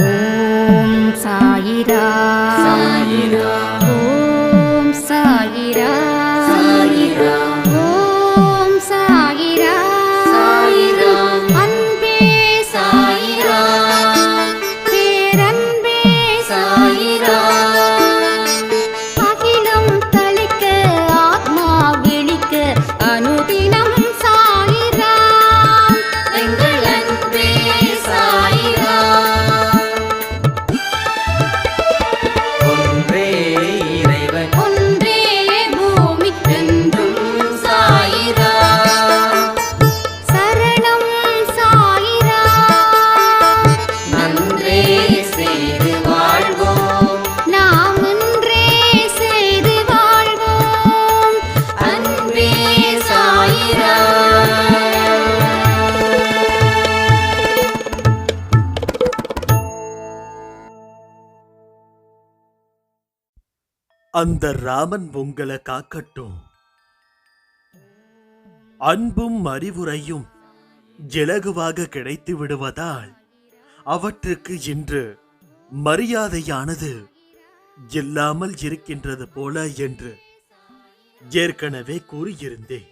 옴 사이다. 사이다. அந்த ராமன் உங்களை காக்கட்டும். அன்பும் அறிவுரையும் இலகுவாக கிடைத்து விடுவதால் அவற்றுக்கு இன்று மரியாதையானது இல்லாமல் இருக்கின்றது போல என்று ஏற்கனவே கூறியிருந்தேன்.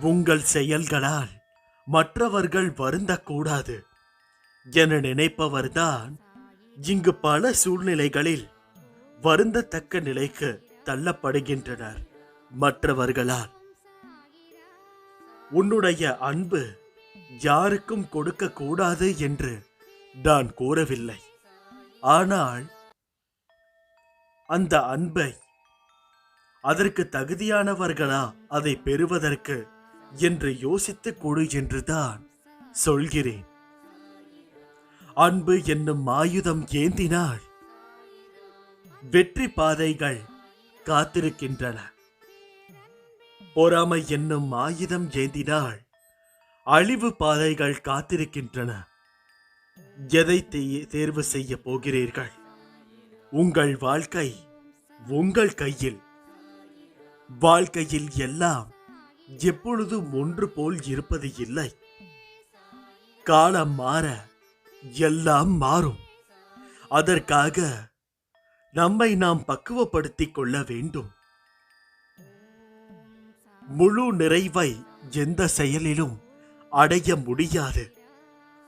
உங்கள் செயல்களால் மற்றவர்கள் வருந்தக்கூடாது என நினைப்பவர்தான் இங்கு பல சூழ்நிலைகளில் வருந்தத்தக்க நிலைக்கு தள்ளப்படுகின்றனர் மற்றவர்களால். உன்னுடைய அன்பு யாருக்கும் கொடுக்க கூடாது என்று நான் கூறவில்லை. ஆனால் அந்த அன்பை அதற்கு தகுதியானவர்களா அதை பெறுவதற்கு என்று யோசித்து கொடு என்றுதான் சொல்கிறேன். அன்பு என்னும் ஆயுதம் ஏந்தினால் வெற்றி பாதைகள் காத்திருக்கின்றன. பொறாமை என்னும் ஆயுதம் ஏந்தினால் அழிவு பாதைகள் காத்திருக்கின்றன. எதை தேர்வு செய்ய போகிறீர்கள்? உங்கள் வாழ்க்கை உங்கள் கையில். வாழ்க்கையில் எல்லாம் எப்பொழுதும் ஒன்று போல் இருப்பது இல்லை. காலம் மாற எல்லாம் மாறும். அதற்காக நம்மை நாம் பக்குவப்படுத்திக் கொள்ள வேண்டும். முழு நிறைவை எந்த செயலிலும் அடைய முடியாது.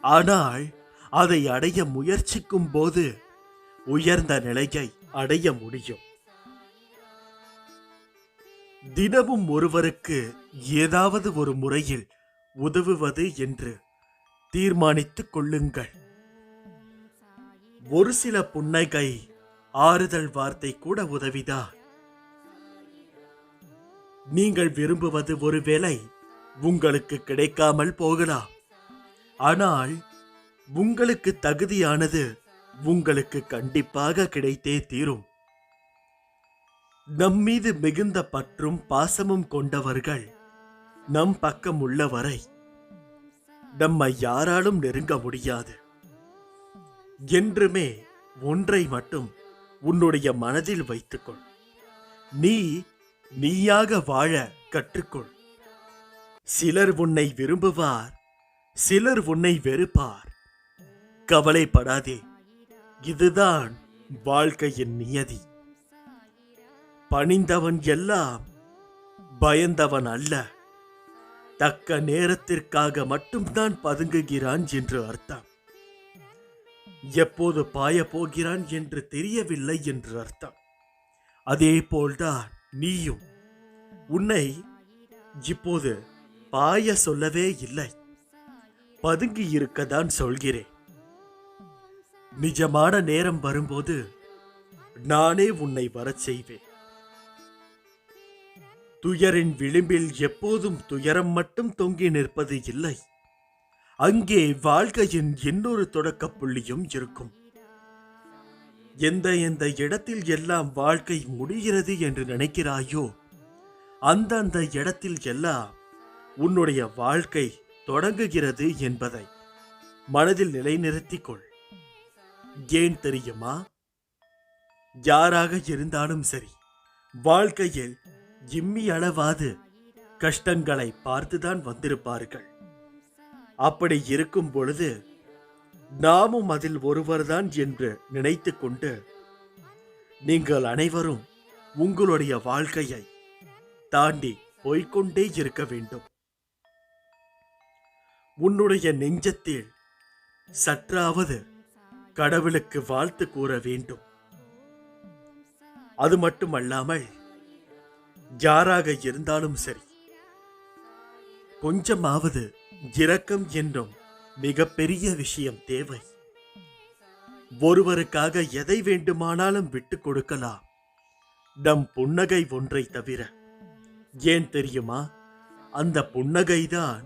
ஆனால் அதை அடைய முயற்சிக்கும் போது உயர்ந்த நிலையை அடைய முடியும். தினமும் ஒருவருக்கு ஏதாவது ஒரு முறையில் உதவுவது என்று தீர்மானித்துக் கொள்ளுங்கள். ஒரு சில புன்னகை ஆறுதல் வார்த்தை கூட உதவிதான் நீங்கள் விரும்புவது ஒருவேளை உங்களுக்கு கிடைக்காமல் போகலாம். ஆனால் உங்களுக்கு தகுதியானது உங்களுக்கு கண்டிப்பாக கிடைத்தே தீரும். நம் மீது மிகுந்த பற்றும் பாசமும் கொண்டவர்கள் நம் பக்கம் உள்ளவரை நம்மை யாராலும் நெருங்க முடியாது. என்றுமே ஒன்றை மட்டும் உன்னுடைய மனதில் வைத்துக்கொள். நீ நீயாக வாழ கற்றுக்கொள். சிலர் உன்னை விரும்புவார் சிலர் உன்னை வெறுப்பார். கவலைப்படாதே இதுதான் வாழ்க்கையின் நியதி. பணிந்தவன் எல்லாம் பயந்தவன் அல்ல. தக்க நேரத்திற்காக மட்டும்தான் பதுங்குகிறான் என்று அர்த்தம். எப்போது பாய போகிறான் என்று தெரியவில்லை என்று அர்த்தம். அதே போல்தான் நீயும். உன்னை இப்போது பாய சொல்லவே இல்லை. பதுங்கி இருக்கதான் சொல்கிறேன். நிஜமான நேரம் வரும்போது நானே உன்னை வரச் செய்வேன். துயரின் விளிம்பில் எப்போதும் துயரம் மட்டும் தொங்கி நிற்பது இல்லை. அங்கே வாழ்க்கையின் இன்னொரு தொடக்கப் புள்ளியும் இருக்கும். எந்த எந்த இடத்தில் எல்லாம் வாழ்க்கை முடிகிறது என்று நினைக்கிறாயோ அந்தந்த இடத்தில் எல்லாம் உன்னுடைய வாழ்க்கை தொடங்குகிறது என்பதை மனதில் நிலைநிறுத்திக் கொள் ஏன் தெரியுமா? யாராக இருந்தாலும் சரி வாழ்க்கையில் இம்மி அளவாது கஷ்டங்களை பார்த்துதான் வந்திருப்பார்கள். அப்படி இருக்கும் பொழுது நாமும் அதில் ஒருவர்தான் என்று நினைத்து கொண்டு நீங்கள் அனைவரும் உங்களுடைய வாழ்க்கையை தாண்டி போய்க்கொண்டே இருக்க வேண்டும். உன்னுடைய நெஞ்சத்தில் சற்றாவது கடவுளுக்கு வாழ்த்து கூற வேண்டும். அது மட்டுமல்லாமல் யாராக இருந்தாலும் சரி கொஞ்சமாவது இரக்கம் என்றும் மிகப்பெரிய விஷயம் தேவை. ஒருவருக்காக எதை வேண்டுமானாலும் விட்டு கொடுக்கலாம். நம் புன்னகை ஒன்றை தவிர ஏன் தெரியுமா? அந்த புன்னகைதான்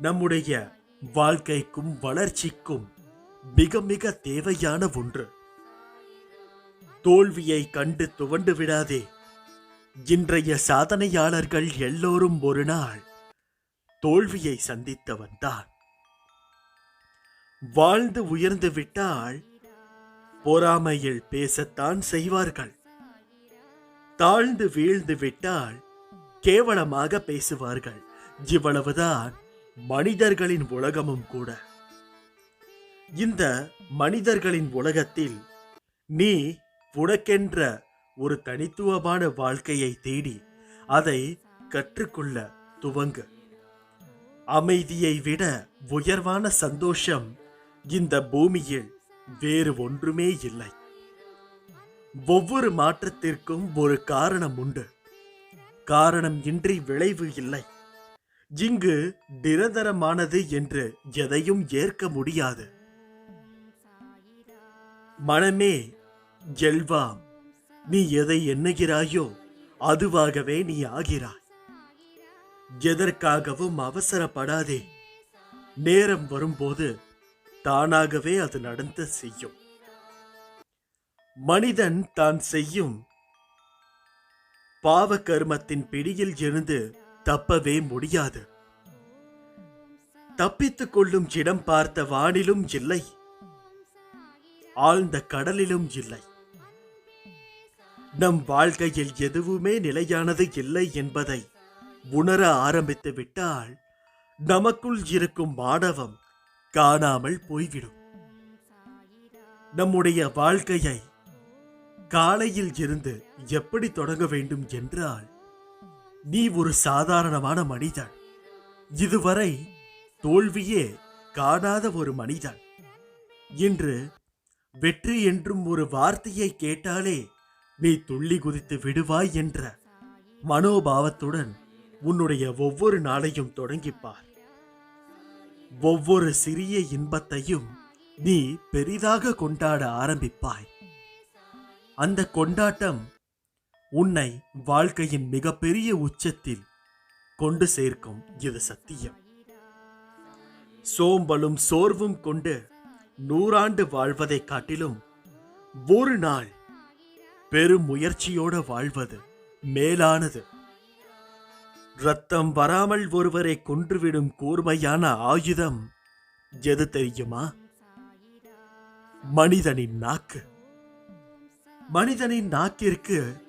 நம்முடைய வாழ்க்கைக்கும் வளர்ச்சிக்கும் மிக மிக தேவையான ஒன்று. தோல்வியை கண்டு துவண்டு விடாதே. இன்றைய சாதனையாளர்கள் எல்லோரும் ஒரு நாள் தோல்வியை சந்தித்தவன் தான். வாழ்ந்து உயர்ந்து விட்டால் பொறாமையில் பேசத்தான் செய்வார்கள். தாழ்ந்து வீழ்ந்து விட்டால் கேவலமாக பேசுவார்கள். இவ்வளவுதான் மனிதர்களின் உலகமும் கூட. இந்த மனிதர்களின் உலகத்தில் நீ உனக்கென்ற ஒரு தனித்துவமான வாழ்க்கையை தேடி அதை கற்றுக்கொள்ள துவங்கு. அமைதியை விட உயர்வான சந்தோஷம் இந்த பூமியில் வேறு ஒன்றுமே இல்லை. ஒவ்வொரு மாற்றத்திற்கும் ஒரு காரணம் உண்டு. காரணம் இன்றி விளைவு இல்லை. இங்கு நிரந்தரமானது என்று எதையும் ஏற்க முடியாது. மனமே எல்வாம் நீ எதை எண்ணுகிறாயோ அதுவாகவே நீ ஆகிறாய். எதற்காகவும் அவசரப்படாதே. நேரம் வரும்போது தானாகவே அது நடந்து செய்யும். மனிதன் தான் செய்யும். பாவ கர்மத்தின் பிடியில் இருந்து தப்பவே முடியாது. தப்பித்துக் கொள்ளும் இடம் பார்த்த வானிலும் இல்லை. ஆழ்ந்த கடலிலும் இல்லை. நம் வாழ்க்கையில் எதுவுமே நிலையானது இல்லை என்பதை உணர ஆரம்பித்து விட்டால் நமக்குள் இருக்கும் மாணவம் காணாமல் போய்விடும். நம்முடைய வாழ்க்கையை காலையில் இருந்து எப்படி தொடங்க வேண்டும் என்றால் நீ ஒரு சாதாரணமான மனிதன். இதுவரை தோல்வியே காணாத ஒரு மனிதன். இன்று வெற்றி என்றும் ஒரு வார்த்தையை கேட்டாலே நீ துள்ளி குதித்து விடுவாய் என்ற மனோபாவத்துடன் உன்னுடைய ஒவ்வொரு நாளையும் தொடங்கிப்பார். ஒவ்வொரு சிறிய இன்பத்தையும் நீ பெரிதாக கொண்டாட ஆரம்பிப்பாய். அந்த கொண்டாட்டம் உன்னை வாழ்க்கையின் மிகப்பெரிய உச்சத்தில் கொண்டு சேர்க்கும். இது சத்தியம். சோம்பலும் சோர்வும் கொண்டு நூறாண்டு வாழ்வதைக் காட்டிலும் ஒரு நாள் பெரும் முயற்சியோட வாழ்வது மேலானது. ரத்தம் வராமல் ஒருவரை கொன்றுவிடும் கூர்மையான ஆயுதம் எது தெரியுமா? மனிதனின் நாக்கு. மனிதனின் நாக்கிற்கு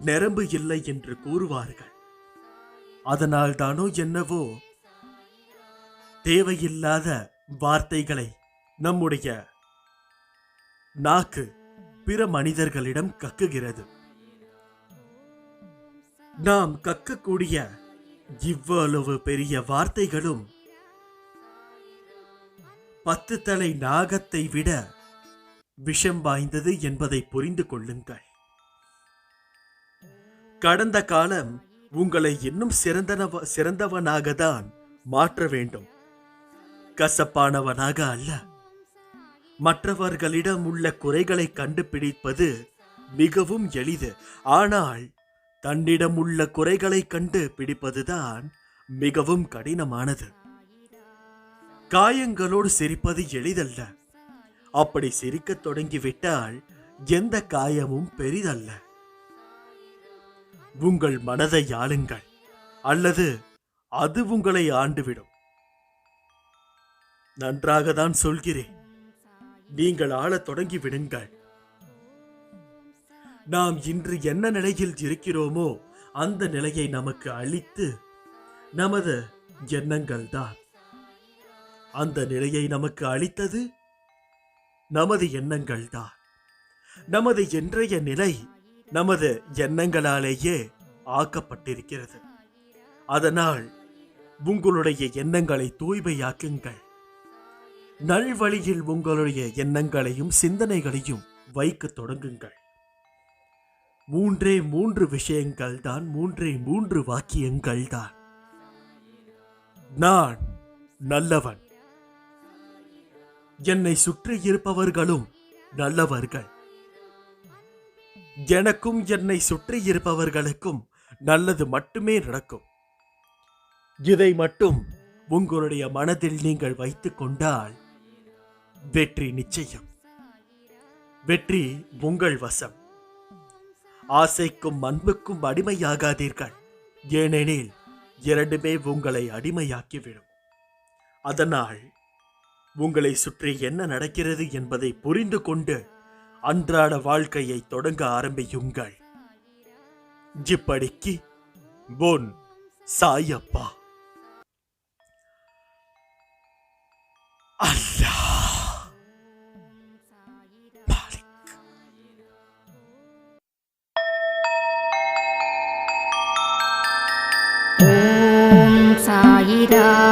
நரம்பு இல்லை என்று கூறுவார்கள். அதனால் தானோ என்னவோ? தேவையில்லாத வார்த்தைகளை நம்முடைய நாக்கு பிற மனிதர்களிடம் கக்குகிறது. நாம் கக்கக்கூடிய இவ்வளவு பெரிய வார்த்தைகளும் பத்து தலை நாகத்தை விட விஷம் வாய்ந்தது என்பதை புரிந்து கொள்ளுங்கள். கடந்த காலம் உங்களை இன்னும் சிறந்தனவ சிறந்தவனாக தான் மாற்ற வேண்டும். கசப்பானவனாக அல்ல. மற்றவர்களிடம் உள்ள குறைகளை கண்டுபிடிப்பது மிகவும் எளிது. ஆனால் தன்னிடம் உள்ள குறைகளை கண்டு பிடிப்பதுதான் மிகவும் கடினமானது. காயங்களோடு சிரிப்பது எளிதல்ல. அப்படி சிரிக்கத் தொடங்கிவிட்டால் எந்த காயமும் பெரிதல்ல. உங்கள் மனதை ஆளுங்கள் அல்லது அது உங்களை ஆண்டுவிடும். நன்றாக தான் சொல்கிறேன். நீங்கள் ஆளத் தொடங்கி விடுங்கள் நாம் இன்று என்ன நிலையில் இருக்கிறோமோ அந்த நிலையை நமக்கு அளித்து நமது எண்ணங்கள் தான் அந்த நிலையை நமக்கு அளித்தது நமது எண்ணங்கள் தான் நமது இன்றைய நிலை நமது எண்ணங்களாலேயே ஆக்கப்பட்டிருக்கிறது. அதனால் உங்களுடைய எண்ணங்களை தூய்மையாக்குங்கள். நல்வழியில் உங்களுடைய எண்ணங்களையும் சிந்தனைகளையும் வைக்க தொடங்குங்கள். மூன்றே மூன்று விஷயங்கள் தான் மூன்றே மூன்று வாக்கியங்கள் தான் நான் நல்லவன். என்னை சுற்றி இருப்பவர்களும் நல்லவர்கள். எனக்கும் என்னை சுற்றி இருப்பவர்களுக்கும் நல்லது மட்டுமே நடக்கும். இதை மட்டும் உங்களுடைய மனதில் நீங்கள் வைத்துக் கொண்டால் வெற்றி நிச்சயம். வெற்றி உங்கள் வசம். ஆசைக்கும் அன்புக்கும் அடிமையாகாதீர்கள். ஏனெனில் இரண்டுமே உங்களை அடிமையாக்கிவிடும். அதனால் உங்களை சுற்றி என்ன நடக்கிறது என்பதை புரிந்து கொண்டு அன்றாட வாழ்க்கையை தொடங்க ஆரம்பியுங்கள். இப்படிக்கு பொன் சாயப்பா. அல்ல Ram.